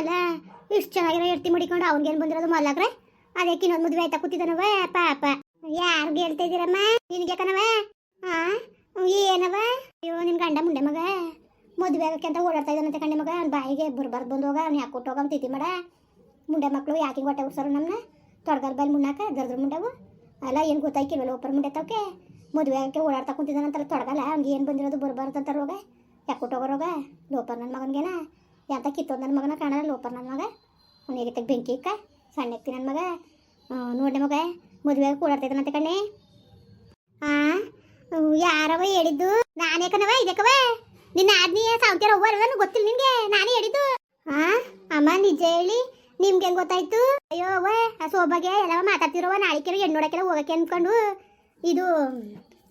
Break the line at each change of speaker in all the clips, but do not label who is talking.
ಅಲ್ಲ, ಇಷ್ಟು ಚೆನ್ನಾಗಿರೋ ಎಡ್ತಿ ಮಡಿಕೊಂಡು ಅವ್ನಿಗೇನು ಬಂದಿರೋದು ಮಲ್ಲಾಕ್ರೆ ಅದಕ್ಕೆ ಇನ್ನೊಂದು ಮದುವೆ ಆಯ್ತಾ ಕೂತಿದ್ದಾನವ ಪಾಪ. ಯಾರಿಗೆ ಹೇಳ್ತಾ ಇದ್ದೀರಮ್ಮ ನಿನಗೆ ಕಣವ ಹಾಂ ಏನವ ಅಯ್ಯೋ, ನಿನ್ ಗಂಡ ಮುಂಡೆ ಮಗ. ಮದುವೆ ಆಗಕ್ಕೆ ಅಂತ ಓಡಾಡ್ತಾ ಇದ್ದಾನಂತೆ ಕಂಡೆ ಮಗ. ಅವ್ನ ಬಾಯಿಗೆ ಬರ್ಬಾರ್ದು ಹೋಗ ಅವ್ನು ಯಾಕೆ ಕೊಟ್ಟೋಗ ತಿಥಿ ಮಾಡ. ಮುಂಡೆ ಮಕ್ಕಳು ಯಾಕೆ ಹೊಟ್ಟೆ ಉಡ್ಸೋರು ನಮ್ಮನ್ನ ತೊಡ್ಗಲ್ ಬೈಲ್ ಮುಣ್ಣಾಕ ಗರ್ದ್ರ ಮುಂಡವು. ಅಲ್ಲ, ಏನು ಗೊತ್ತಾಯ್ಕಿಲ್ವಲ್ಲ ಒಬ್ಬರು ಮುಂಡೆ ತವಕ್ಕೆ ಮದುವೆ ಆಗಕ್ಕೆ ಓಡಾಡ್ತಾ ಕುಂತಿದ್ದಾನಂತಾರೆ ತೊಡಗಲ್ಲ ಅವ್ನಿಗೆ ಏನು ಬಂದಿರೋದು ಬರ್ಬಾರ್ದು ಅಂತ ರೋಗ? ಯಾಕೆ ಕೊಟ್ಟೋಗೋರೋಗ ಲೋಪರ್ ನನ್ನ ಮಗನಿಗೆನ? ಎಂತ ಕಿತ್ತೋದು ನನ್ನ ಮಗನ ಕಾಣಲ್ಲ, ಲೋಪರ್ ನನ್ನ ಮಗ. ಅವನಿಗೆ ಬೆಂಕಿ ಇಕ್ಕ, ಸಣ್ಣ ಎತ್ತಿ ನನ್ನ ಮಗ. ನೋಡಿ ಮಗ, ಮದುವೆ ಮತ್ತೆ ಕಣ್ಣೆ. ಆ ಯಾರವ ಹೇಳಿದ್ದು? ನಾನೇ ಕಣವ ಇದಕ್ಕವ ನಿನ್ನ ಆದ್ನಿ ಸಾವ್ತಿಯರ ಅವ್ವ ಗೊತ್ತಿಲ್ಲ ನಿನ್ಗೆ, ನಾನೇ ಹೇಳಿದ್ದು. ಆ, ಅಮ್ಮ, ನಿಜ ಹೇಳಿ, ನಿಮ್ಗೆ ಹೆಂಗ್ ಗೊತ್ತಾಯ್ತು? ಅಯ್ಯೋ ಅವ್ವ, ಆ ಸೋಬಾಗೆ ಎಲ್ಲವ ಮಾತಾಡ್ತಿರೋವ ನಾಳಿಕೆರು ಹೆಣ್ಣು ನೋಡಕ್ಕೆಲ್ಲ ಹೋಗಕ್ಕೆ ಅನ್ಕೊಂಡು. ಇದು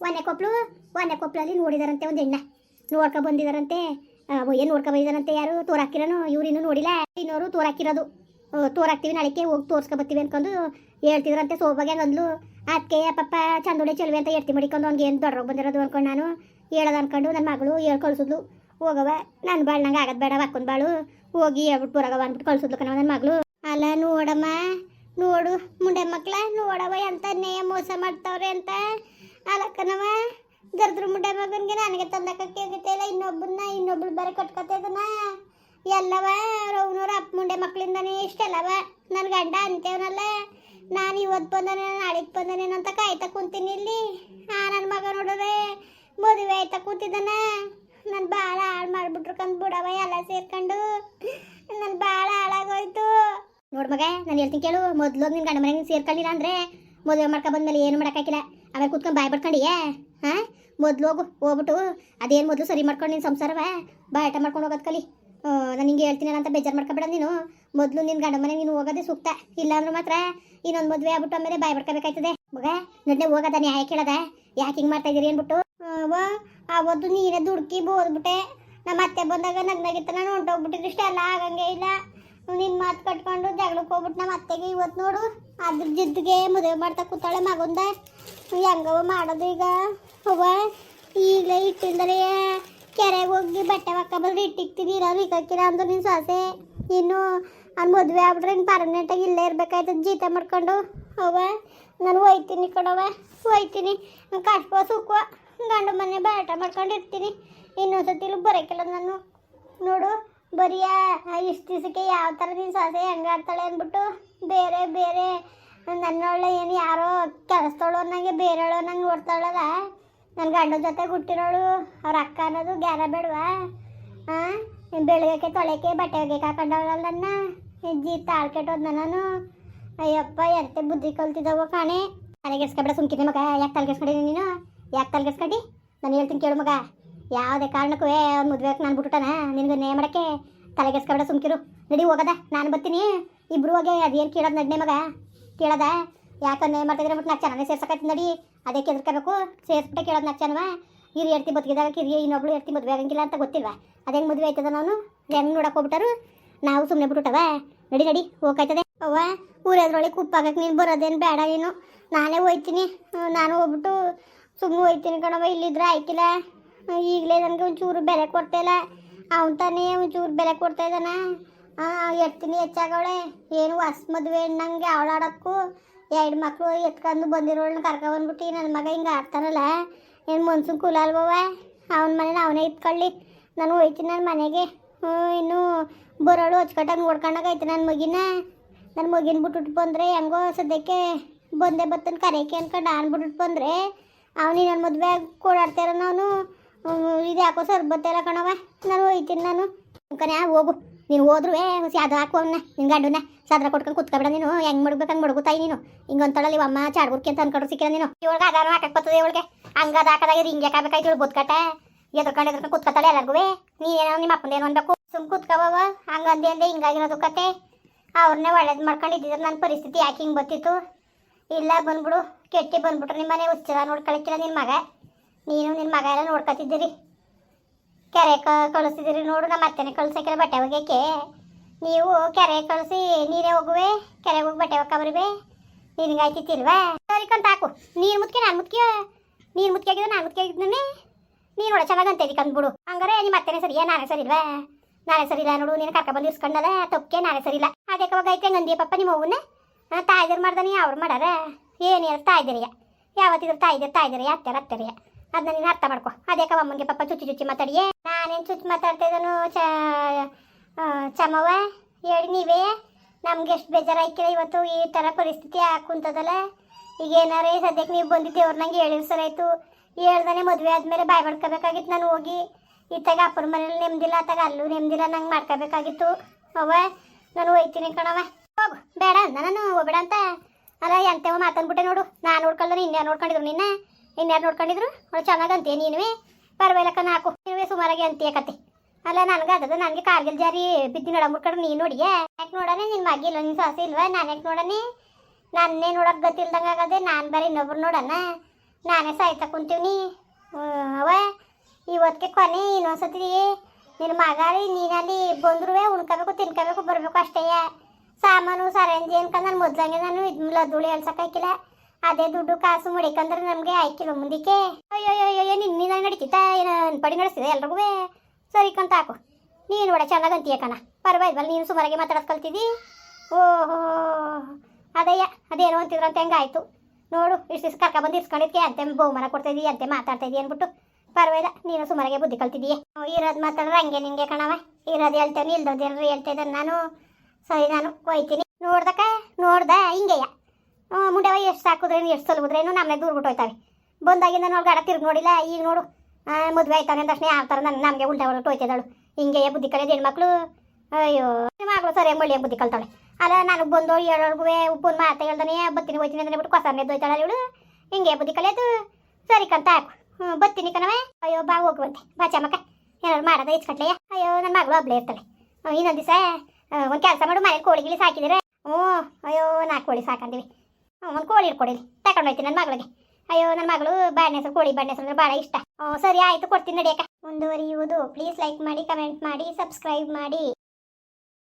ಒನ್ನೆ ಕೊಪ್ಪಳು ಒನ್ನೆ ಕೊಪ್ಪಳಲ್ಲಿ ನೋಡಿದಾರಂತೆ ಒಂದು ಹೆಣ್ಣ. ನೋಡ್ಕೊ ಬಂದಿದಾರಂತೆ. ಏನು ನೋಡ್ಕೊ ಬಂದಿದಾನಂತೆ ಯಾರು? ತೋರಾಕಿರೋನು ಇವ್ರು ಇನ್ನೂ ನೋಡಿಲ್ಲ. ಇನ್ನೋರು ತೋರಾಕಿರೋದು. ತೋರಾಕ್ತಿವಿ, ನಾಳೆಕ್ಕೆ ಹೋಗಿ ತೋರ್ಸ್ಕೊ ಬರ್ತೀವಿ ಅನ್ಕೊಂಡು ಹೇಳ್ತಿದ್ರಂತೆ ಸೋಬಾಗೆ ಅಂದ್ಲು. ಅದಕ್ಕೆ ಪಪ್ಪ ಚಂದೋಡೆ ಚೆಲುವೆ ಅಂತ ಎಡ್ತಿ ಮಡಿಕೊಂಡು ಅವ್ನಿಗೆ ಏನು ದೊಡ್ಡ ಬಂದಿರೋದು ಅನ್ಕೊಂಡು ನಾನು? ಹೇಳೋದು ಅನ್ಕೊಂಡು ನನ್ನ ಮಗಳು ಹೇಳಿ ಕಳ್ಸಿದ್ಲು ಹೋಗವ ನನ್ನ ಬಾಳು ನಂಗೆ ಆಗದ್ ಬೇಡ ಹಾಕೊಂಡ್ ಬಾಳು. ಹೋಗಿ ಹೇಳ್ಬಿಟ್ಟು ಬರೋಗವ ಅಂದ್ಬಿಟ್ಟು ಕಳ್ಸಿದ್ಲು ಕಣವ ನನ್ನ ಮಗಳು. ಅಲ್ಲ, ನೋಡಮ್ಮ, ನೋಡು, ಮುಂಡೆ ಮಕ್ಳ ನೋಡವ ಎಂತ ನೇಯ ಮೋಸ ಮಾಡ್ತಾವ್ರೆ ಅಂತ. ಅಲ್ಲ ಕಣವ ಗರ್ದ್ರ ಮುಂಡೆ ಮಗನ್ಗೆ ನನಗೆ ತಂದಕ್ಕೆ ಇಲ್ಲ, ಇನ್ನೊಬ್ಬನ್ನ, ಇನ್ನೊಬ್ಳು ಬರ ಕಟ್ಕೊತಾ ಎಲ್ಲವ ರೌನವ್ರ ಅಪ್ಪ ಮುಂಡೆ ಮಕ್ಕಳಿಂದನೇ ಇಷ್ಟೆಲ್ಲವ? ನನ್ನ ಗಂಡ ಅಂತೇವನಲ್ಲ ನಾನು ಇವತ್ತು ಬಂದನೆ, ನಾಳೆಗೆ ಬಂದನೇನು ಅಂತ ಕಾಯ್ತಾ ಕುಂತೀನಿ ಇಲ್ಲಿ. ಆ ನನ್ನ ಮಗ ನೋಡಿದ್ರೆ ಮದುವೆ ಆಯ್ತಾ ಕೂತಿದ್ದಾನ. ನಾನು ಭಾಳ ಹಾಳು ಮಾಡ್ಬಿಟ್ರು ಕಂದ್ ಬಿಡವ ಎಲ್ಲ ಸೇರ್ಕೊಂಡು. ನನ್ನ ಭಾಳ ಹಾಳಾಗೋಯ್ತು. ನೋಡು ಮಗ, ನಾನು ಹೇಳ್ತೀನಿ ಕೇಳು ಮೊದಲು ನಿನ್ನ ಗಂಡ ಮನೆಗೆ ಸೇರ್ಕೊಳ್ಳಿಲ್ಲ ಅಂದ್ರೆ ಮದುವೆ ಮಾಡ್ಕೊ ಬಂದ್ಮೇಲೆ ಏನು ಮಾಡೋಕ್ಕಾಗಿಲ್ಲ? ಆಮೇಲೆ ಕೂತ್ಕೊಂಡು ಬಾಯ್ ಬಿಡ್ಕೊಂಡಿಯೇ ಹಾ? ಮೊದ್ಲು ಹೋಗು, ಹೋಗ್ಬಿಟ್ಟು ಅದೇನು ಮೊದಲು ಸರಿ ಮಾಡ್ಕೊಂಡು ನಿನ್ನ ಸಂಸಾರವ? ಬಾಯಟ ಮಾಡ್ಕೊಂಡು ಹೋಗೋದು ಕಲಿ. ನಾನು ಹಿಂಗೆ ಹೇಳ್ತೀನಿ ಅಂತ ಬೇಜಾರು ಮಾಡ್ಕೊಬೇಡ ನೀನು. ಮೊದಲು ನಿನ್ನ ಗಂಡ ಮನೆಗೆ ನೀನು ಹೋಗೋದೇ ಸೂಕ್ತ. ಇಲ್ಲ ಅಂದ್ರೆ ಮಾತ್ರ ಇನ್ನೊಂದು ಮದುವೆ ಆಗ್ಬಿಟ್ಟು ಆಮೇಲೆ ಬಾಯ್ ಬಿಡ್ಕೋಬೇಕಾಯ್ತದೆ. ಮಗ, ನಡ್ನೆ ಹೋಗೋದ ನ್ಯಾಯ ಕೇಳದ? ಯಾಕೆ ಹಿಂಗೆ ಮಾಡ್ತಾ ಇದ್ದೀರಿ ಅಂದ್ಬಿಟ್ಟು? ಅವತ್ತು ನೀನೇ ದುಡ್ಕಿ ಬೋದ್ಬಿಟ್ಟೆ. ನಮ್ಮ ಅತ್ತೆ ಬಂದಾಗ ನಗ್ನಾಗಿತ್ತ ನಾನು ಹೊಂಟೋಗ್ಬಿಟ್ಟಿದ್ರೆ. ಇಷ್ಟೆಲ್ಲ ಆಗಂಗೆ ಇಲ್ಲ. ನಿನ್ನ ಮಾತು ಕಟ್ಕೊಂಡು ಜಗಳಕ್ಕೆ ಹೋಗ್ಬಿಟ್ಟು ನಮ್ಮ ಅತ್ತೆಗೆ ಇವತ್ತು ನೋಡು. ಅದ್ರ ಜಿದ್ದಿಗೆ ಮದುವೆ ಮಾಡ್ತಾ ಕೂತಾಳೆ ಮಗುಂದ. ಹೆಂಗವ ಮಾಡೋದು ಈಗ. ಅವ್ವ ಲೈಟ್ ಇಟ್ಟಿಂದರೆ ಕೆರೆಗೆ ಹೋಗಿ ಬಟ್ಟೆ ಒಕ್ಕ ಬಂದ್ರೆ ಇಟ್ಟಿಕ್ತೀನಿ ಇರೋದು ಇಕ್ಕಿರ ಅಂದ್ರೆ ನಿನ್ನ ಸೊಸೆ. ಇನ್ನು ಅವ್ನು ಮದುವೆ ಆಗ್ಬಿಟ್ರೆ ಇನ್ನು ಪರ್ಮನೆಂಟಾಗಿ ಇಲ್ಲೇ ಇರ್ಬೇಕಾಯ್ತದ ಜೀತ ಮಾಡ್ಕೊಂಡು. ಅವ ನಾನು ಹೋಯ್ತೀನಿ ಕಣವ ಹೋಯ್ತೀನಿ. ಕಷ್ಟ ಸುಕ್ಕುವ ಗಂಡು ಮನೆ ಬಾಟ ಮಾಡ್ಕೊಂಡು ಇರ್ತೀನಿ. ಇನ್ನೊಂದ್ಸತಿ ಇಲ್ಲಿ ಬರೋಕಿಲ್ಲ ನಾನು. ನೋಡು ಬರೀ ಇಷ್ಟು ದಿವಸಕ್ಕೆ ಯಾವ ಥರ ನೀನು ಸೊಸೆ ಹೆಂಗೆ ಆಡ್ತಾಳೆ ಅಂದ್ಬಿಟ್ಟು ಬೇರೆ ಬೇರೆ ನನ್ನೊಳ್ಳೆ ಏನು ಯಾರೋ ಕೆಲಸದವಳು ಅನ್ನಂಗೆ ಬೇರೆಯವಳು ಅನ್ನಂಗೆ ನೋಡ್ತಾಳಲ್ಲ. ನನ್ನ ಗಂಡನ ಜೊತೆ ಹುಟ್ಟಿರೋಳು, ಅವ್ರ ಅಕ್ಕ ಅನ್ನೋದು ಗ್ಯಾರ ಬೇಡವಾ? ಹಾಂ ಬೆಳಗ್ಗೆ ತೊಳೆಕೆ ಬಟ್ಟೆ ಒಗೆಗೆ ಹಾಕೊಂಡವಳಲ್ಲ ನನ್ನ? ಜೀ ತಾಳ್ಕೆಟ್ಟೋದ್ನ ನಾನು? ಅಯ್ಯಪ್ಪ ಎಂತೆ ಬುದ್ಧಿ ಕಲ್ತಿದ್ದವ ಕಾಣೆ. ತಲೆಗೆಡ್ಸ್ಕೊಬೇಡ ಸುಮ್ಕಿದ್ದೆ ಮಗ. ಯಾಕೆ ತಲೆಗೆಡ್ಸ್ಕೊಂಡಿದ್ದೀನಿ ನೀನು? ಯಾಕೆ ತಲೆಗೆಡ್ಸ್ಕೊಂಡಿ ನಾನು ಹೇಳ್ತೀನಿ ಕೇಳು ಮಗ. ಯಾವುದೇ ಕಾರಣಕ್ಕೂ ಅವ್ನು ಮದುವೆ ನಾನು ಬಿಟ್ಬಿಟ್ಟನ ನಿನಗೆ ನೇ ಮಾಡಕ್ಕೆ ತಲೆಗೆಡ್ಸ್ಕೊಬೇಡ ಸುಮ್ಕಿರು. ನಡಿ ಹೋಗದ, ನಾನು ಬರ್ತೀನಿ. ಇಬ್ರು ಹೋಗಿ ಅದೇನು ಕೇಳೋದು ನಡ್ನೆ ಮಗ? ಕೇಳದ? ಯಾಕೆ ಏನು ಮಾಡ್ತಿದ್ರೆ ಬಿಟ್ಟು ನಾಲ್ಕು ಚೆನ್ನಾಗಿ ಸೇರ್ಸಕತ್ತಿ ನಡಿ. ಅದಕ್ಕೆ ಎದ್ರಕೋಬೇಕು ಸೇರಿಸ್ಬಿಟ್ಟೆ ಕೇಳೋದು ನಾಲ್ಕು ಜನವ? ಹಿರಿಯ ಎಡ್ತಿ ಬದುಕಿದಾಗ ಕಿರಿಯ ಇನ್ನೊಬ್ಳು ಎಡ್ತಿ ಮದುವೆ ಆಗಂಗಿಲ್ಲ ಅಂತ ಗೊತ್ತಿಲ್ವಾ? ಅದು ಹೆಂಗೆ ಮದುವೆ ಆಯ್ತದ ನಾನು? ಹೆಂಗೆ ನೋಡಕ್ಕೆ ಹೋಗ್ಬಿಟ್ಟಾರು? ನಾವು ಸುಮ್ಮನೆ ಬಿಟ್ಬಿಟ್ಟವ ನಡಿ ನಡಿ ಹೋಗಾಯ್ತದೆ ಅವ್ವ, ಊರದ್ರೊಳಗೆ ಕುಪ್ಪಾಗಕ್ಕೆ ನೀನು ಬರೋದೇನು ಬೇಡ ನೀನು. ನಾನೇ ಹೋಯ್ತೀನಿ. ನಾನು ಹೋಗ್ಬಿಟ್ಟು ಸುಮ್ಮನೆ ಹೋಯ್ತೀನಿ ಕಣವ ಇಲ್ಲಿದ್ರೆ ಆಯ್ತಿಲ್ಲ ಈಗಲೇ ನನಗೆ ಒಂಚೂರು ಬೆಲೆ ಕೊಡ್ತಾಯಿಲ್ಲ ಅವನು ತಾನೇ ಒಂಚೂರು ಬೆಲೆ ಕೊಡ್ತಾ ಇದ್ದಾನ. ಎಡ್ತೀನಿ ಹೆಚ್ಚಾಗವಳೆ. ಏನು ಹೊಸ ಮದುವೆ ನಂಗೆ ಅವಳಾಡೋಕ್ಕೂ ಎರಡು ಮಕ್ಕಳು ಎತ್ಕೊಂಡು ಬಂದಿರೋಳನ್ನ ಕರ್ಕೊಬಂದ್ಬಿಟ್ಟು ನನ್ನ ಮಗ ಹಿಂಗೆ ಆಡ್ತಾನಲ್ಲ, ಏನು ಮನ್ಸು ಕುಲಾಲ್ ಅಲ್ವವ ಅವನ ಮನೇನ ಅವನೇ ಇತ್ಕೊಳ್ಳಿ ನಾನು ಹೋಯ್ತೀನಿ ನನ್ನ ಮನೆಗೆ. ಹ್ಞೂ, ಇನ್ನು ಬರೋಳು ಹೊಚ್ಕಟ್ಟಾಗ ನೋಡ್ಕೊಂಡಾಗೈತೆ ನನ್ನ ಮಗಿನ. ನನ್ನ ಮಗಿನ ಬಿಟ್ಟು ಬಂದರೆ ಹೆಂಗೋ ಸದ್ಯಕ್ಕೆ ಬಂದೆ ಬತ್ತನ ಕರೆಯಕ್ಕೆ ಅನ್ಕೊಂಡು ನಾನು ಬಿಟ್ಟು ಬಂದರೆ ಅವನಿಗೆ ನನ್ನ ಮದುವೆ ಕೊಡಾಡ್ತಾರ ನಾನು ಇದು ಯಾಕೋ ಸರ್ ಬತ್ತೆಲ್ಲ ಕಣವ ನಾನು ಹೋಯ್ತೀನಿ ನಾನು. ಕನೆ ಹೋಗು. ನೀನು ಹೋದ್ರು ಅದು ಹಾಕು ಅವನ್ನ ನಿನ್ನ ಗಂಡನ, ಸಾದ್ರ ಕೊಟ್ಕೊಂಡು ಕುತ್ಕೊಬೇಡ ನೀನು, ಹೆಂಗ್ ಮಡಗ್ಬೇಕು ಹಂಗೆ ಮಡಗುತ್ತಾಯ್ ತಾಯಿ ನೀನು, ಹಿಂಗೆ ಅಂತಳಲ್ಲಿ ಅಮ್ಮ ಚಾಡ್ಬುರ್ಕಿ ಅಂತ ಅನ್ಕೊಂಡ್ರು ಸಿಕ್ಕಿರ ನೀನು. ಇವಳಿಗೆ ಅದಾರ ಹಾಕಕ್ಕೆ ಬರ್ತದೆ ಇವಳಿಗೆ. ಹಂಗದ ಹಾಕದಾಗ ಹಿಂಗೆ ಹಾಕಬೇಕಾಯ್ತು ಇವಳು ಬದುಕಟ ಎದ್ಕೊಂಡು ಎದ್ಕೊಂಡು ಕುತ್ಕೊತಾಳೆ ಎಲ್ಲರಿಗೂ ನೀನೇನೋ ನಿಮ್ಮ ಅಪ್ಪನ ಏನು ಅನ್ಬೇಕು? ಸುಮ್ ಕುತ್ಕೋಬವ ಹಂಗಂದೆ ಅಂದೆ ಹಿಂಗಾಗಿರೋದು ಕತೆ. ಅವ್ರನ್ನೇ ಒಳ್ಳೇದು ಮಾಡ್ಕೊಂಡಿದ್ದಿದ್ರೆ ನನ್ನ ಪರಿಸ್ಥಿತಿ ಯಾಕೆ ಹಿಂಗೆ ಬತ್ತಿತ್ತು ಇಲ್ಲ, ಬಂದ್ಬಿಡು, ಕೆಟ್ಟಿ ಬಂದ್ಬಿಟ್ರೆ ನಿಮ್ಮ ಮನೆ ಹುಚ್ಚರ ನೋಡ್ಕೊಳಕ್ಕಿಲ್ಲ ನಿನ್ನ ಮಗ. ನೀನು ನಿನ್ನ ಮಗ ಎಲ್ಲ ನೋಡ್ಕೊತಿದ್ದೀರಿ. ಕೆರೆ ಕ ಕಳಿಸ್ತಿದ್ದೀರಿ ನೋಡು, ನಮ್ಮ ಅತ್ತೆನೇ ಕಳ್ಸಕ್ಕೆ ಬಟ್ಟೆ ಒಗ್ಯಕ್ಕೆ. ನೀವು ಕೆರೆ ಕಳಿಸಿ, ನೀರೇ ಹೋಗುವೆ ಕೆರೆಗೆ ಹೋಗಿ ಬಟ್ಟೆ ಒಕ್ಕ ಬರುವೆ ನಿನಗಾಯ್ತಿತ್ತಿಲ್ವಾ ಸರಿಕಂತ ಹಾಕು. ನೀರು ಮುತ್ಕೆ, ನಾನು ಮುತ್ಕೆ, ನೀರು ಮುತ್ಕೆ ಆಗಿದ್ರೆ ನಾನು ಮುತ್ಕೆ ಆಗಿದ್ನೇ ನೀನು? ಒಳ್ಳೆ ಚೆನ್ನಾಗಿ ಅಂತ ಅಂದ್ಬಿಡು ಹಂಗಾರೆ ನಿಮ್ಮ ಅತ್ತೆನೇ ಸರಿಯಾ? ನಾನೇ ಸರಿ ಇಲ್ವಾ ನಾಳೆ ಸರಿ ಇಲ್ಲ ನೋಡು, ನೀನು ಕರ್ಕ ಬಂದು ಇಸ್ಕೊಂಡದ ತಪ್ಪಕ್ಕೆ ನಾಳೆ ಸರಿ ಇಲ್ಲ ಅದಕ್ಕೆ ಐತೆ ನಂದಿಯ ಪಪ್ಪ ನಿಮ್ಮ ಅವ್ವನ್ನ? ತಾಯ್ದಿರು ಮಾಡ್ದಾನೆ, ಅವ್ರು ಮಾಡಾರ? ಏನು ಹೇಳ್ತಾ ಇದ್ದೀರಿಯ ಯಾವತ್ತಿದ್ರು ತಾಯ್ದಿರು, ತಾಯ್ದಿರಿಯ ಅತ್ತೆರ ಅತ್ತೆರಿಯ ಅದನ್ನ ನೀನು ಅರ್ಥ ಮಾಡ್ಕೊ. ಅದೇಕ ಅಮ್ಮನಿಗೆ ಪಾಪ ಚುಚ್ಚಿ ಚುಚ್ಚಿ ಮಾತಾಡಿಯೇ ನಾನೇನು ಚುಚ್ಚಿ ಮಾತಾಡ್ತಾ ಇದ್ದಾನು ಚ ಚಮವ ಹೇಳಿ ನೀವೇ. ನಮ್ಗೆ ಎಷ್ಟು ಬೇಜಾರಾಯ್ಕಿಲ್ಲ ಇವತ್ತು ಈ ಥರ ಪರಿಸ್ಥಿತಿ ಕುಂತದಲ್ಲ? ಈಗ ಏನಾರೇ ಸದ್ಯಕ್ಕೆ ನೀವು ಬಂದಿದ್ದೇವ್ರು ನಂಗೆ ಹೇಳಿದ್ರು ಸರ್ ಆಯಿತು. ಹೇಳ್ದಾನೆ ಮದುವೆ ಆದಮೇಲೆ ಬಾಯ್ ಮಾಡ್ಕೋಬೇಕಾಗಿತ್ತು ನಾನು ಹೋಗಿ. ಇತ್ತಾಗ ಅಪ್ಪನ ಮನೇಲಿ ನೆಮ್ಮದಿಲ್ಲ ಆತಾಗ ಅಲ್ಲೂ ನೆಮ್ಮದಿಲ್ಲ ನಂಗೆ ಮಾಡ್ಕೋಬೇಕಾಗಿತ್ತು. ಅವ ನಾನು ಹೋಯ್ತೀನಿ ಕಣವ ಹೋಗು, ಬೇಡ ಅಂದ ನಾನು ಹೋಗ್ಬೇಡ ಅಂತ. ಅಲ್ಲ ಎಂತವ ಮಾತಂದ್ಬಿಟ್ಟೆ ನೋಡು. ನಾನು ನೋಡ್ಕೊಂಡ್ರೆ ಇನ್ನೇ ನೋಡ್ಕೊಂಡಿದ್ರು ನಿನ್ನ. ಇನ್ಯಾರು ನೋಡ್ಕೊಂಡಿದ್ರು? ಅವಳು ಚೆನ್ನಾಗಂತೆ ನೀನುವೇ? ಪರವಾಗಿಲ್ಲಕ್ಕ ನಾಕು ನೀವೇ ಸುಮಾರಾಗಿ ಅಂತೀಯ ಕತೆ. ಅಲ್ಲ ನನಗೆ ಅದದ ನನಗೆ ಕಾರ್ಗಿಲ್ ಜಾರಿ ಬಿದ್ದಿ ನೋಡ ಮುಡ್ಕೊಂಡು ನೀನು ಯಾಕೆ ನೋಡನೆ ನಿನ್ನ ಮಗಿಲ್ಲ ನಿನ್ನ ಸಾಸಿ ಇಲ್ವಾ? ನಾನು ಯಾಕೆ ನೋಡನೆ ನನ್ನೇ ನೋಡಕ್ ಗೊತ್ತಿಲ್ದಂಗೆ ಆಗದೆ ನಾನು ಬರೀ ಇನ್ನೊಬ್ರು ನೋಡಣ. ನಾನೇ ಸಾಯ್ತ ಕುಂತೀವ್ನಿ. ಹ್ಮ್, ಅವ ಇವತ್ತಿಗೆ ಕೊನೆ ಇನ್ನೊಂದ್ಸತಿ ನಿನ್ನ ಮಗಾರಿ ನೀನಲ್ಲಿ ಬಂದ್ರು ಉಣ್ಕೋಬೇಕು ತಿನ್ಕೋಬೇಕು ಬರಬೇಕು ಅಷ್ಟೇ. ಸಾಮಾನು ಸರಂಜಿ ಅನ್ಕೊಂಡು ನಾನು ಮೊದ್ಲಂಗೆ ನಾನು ಇದು ಲದ್ದುಳಿ ಹೇಳ್ಸಕ್ಕಾಕಿಲ್ಲ ಅದೇ ದುಡ್ಡು ಕಾಸು ಮುಡಿಕಂದ್ರೆ ನಮಗೆ ಆಯ್ಕಿಲ್ಲ ಮುಂದಕ್ಕೆ. ಅಯ್ಯೋ ಅಯ್ಯೋ ಅಯ್ಯೋ ನಿನ್ನ ನಡೀತಿತ್ತ? ಏನು ಪಡಿ ನಡೆಸಿದೆ ಎಲ್ರಿಗೂ? ಸರಿ ಕಂತ ಹಾಕು ನೀನು ಒಡೆ ಚೆನ್ನಾಗಿ ಅಂತೀಯ ಕಣ. ಪರವಾಗಿಲ್ವಲ್ಲ ನೀನು ಸುಮಾರಾಗಿ ಮಾತಾಡೋದು ಕಲ್ತಿದ್ದಿ? ಓಹೋ, ಅದಯ್ಯ, ಅದೇನೋ ಅಂತಿದ್ರಂತ ಹೆಂಗಾಯ್ತು ನೋಡು, ಇಷ್ಟು ದಿವಸ ಕರ್ಕ ಬಂದು ಇಸ್ಕೊಂಡಿದ್ಕೆ ಅಂತೆ ಬಹುಮಾನ ಅಂತೆ ಮಾತಾಡ್ತಾ ಇದೀಯ ಅಂದ್ಬಿಟ್ಟು. ಪರವಾಗಿಲ್ಲ, ನೀನು ಸುಮಾರಾಗೆ ಬುದ್ಧಿ ಕಲ್ತಿದೀಯ ಇರೋದು ಮಾತಾಡ್ರೆ ಹಂಗೆ ನಿಂಗೆ ಕಣವ ಇರೋದು ಹೇಳ್ತೇನೆ ಇಲ್ದೋದು ಏನಾರು ಹೇಳ್ತಾ ನಾನು. ಸರಿ ನಾನು ಹೋಯ್ತೀನಿ ನೋಡ್ದಕ್ಕ? ನೋಡ್ದ, ಹಿಂಗೆಯ? ಮುಂಡೆವ ಎಷ್ಟು ಸಾಕಿದ್ರೇನು, ಎಷ್ಟು ಸಲುದ್ರೇನು ನಮ್ಮನೆ ದೂರ ಬಿಟ್ಟೋಯ್ತಾವೆ. ಬಂದಾಗಿಂದ ನಾವು ಗಾಡ ತಿರುಗಿ ನೋಡಿಲ್ಲ, ಈಗ ನೋಡು. ಮದುವೆ ಆಯ್ತಾನೆ ಅಂದ ತಕ್ಷಣ ಥರ ನನ್ನ ನಮಗೆ ಉಲ್ಟಾ ಹೊರಟು ಹೋಯ್ತಿದ್ದಾಳು. ಹಿಂಗೆ ಬುದ್ಧಿ ಕಲಿಯೋದು ಹೆಣ್ಮಕ್ಳು, ಅಯ್ಯೋ ಮಗಳು ಸರಿಯಾಗಿ ಮಳ್ಳಿ ಬುದ್ಧಿ ಕಲ್ತಾಳೆ. ಅಲ್ಲ ನಾನು ಬಂದು ಹೇಳೋರ್ಗು ಉಪ್ಪು ಮಾತಾ ಹೇಳ್ದಾನೆ, ಬತ್ತಿನಿ ಹೋಯ್ತೀನಿ ಅಂದ್ರೆ ಬಿಟ್ಟು ಕೊಸರನೇ ದೊಯ್ತಾಳೆ ಇವಳು. ಹಿಂಗೆ ಬುದ್ಧಿ ಕಲಿಯೋದು, ಸರಿ ಕಂತ ಹಾಕು. ಹ್ಞೂ ಬತ್ತೀನಿ ಕಣವೆ ಅಯ್ಯೋ, ಬಾ ಹೋಗುವಂತೆ. ಬಾ ಚಮಕ ಏನಾದ್ರು ಮಾಡೋದ ಕಟ್ಲೆ ಅಯ್ಯೋ ನನ್ನ ಮಗಳು ಒಬ್ಳೆ ಇರ್ತಾಳೆ. ಇನ್ನೊಂದು ದಿವಸ ಒಂದು ಕೆಲಸ ಮಾಡು, ಮನೇಲಿ ಕೋಳಿ ಗಿಳಿ ಸಾಕಿದ್ರೆ. ಹ್ಞೂ ಅಯ್ಯೋ ನಾಲ್ಕು ಕೋಳಿ ಸಾಕಂತೀವಿ ಒಂದು ಕೋಳಿ ಇಟ್ಕೊಡಿಲಿ ತಗೊಂಡು ಹೋಯ್ತೀನಿ ನನ್ನ ಮಗಳಿಗೆ. ಅಯ್ಯೋ ನನ್ನ ಮಗಳು ಹೆಸರು ಕೋಳಿ ಹೆಸರು ಅಂದ್ರೆ ಭಾಳ ಇಷ್ಟ. ಸರಿ, ಆಯಿತು, ಕೊಡ್ತೀನಿ ನಡಿಯಕ್ಕ ಮುಂದುವರಿಯುವುದು ಪ್ಲೀಸ್ ಲೈಕ್ ಮಾಡಿ ಕಮೆಂಟ್ ಮಾಡಿ ಸಬ್ಸ್ಕ್ರೈಬ್ ಮಾಡಿ.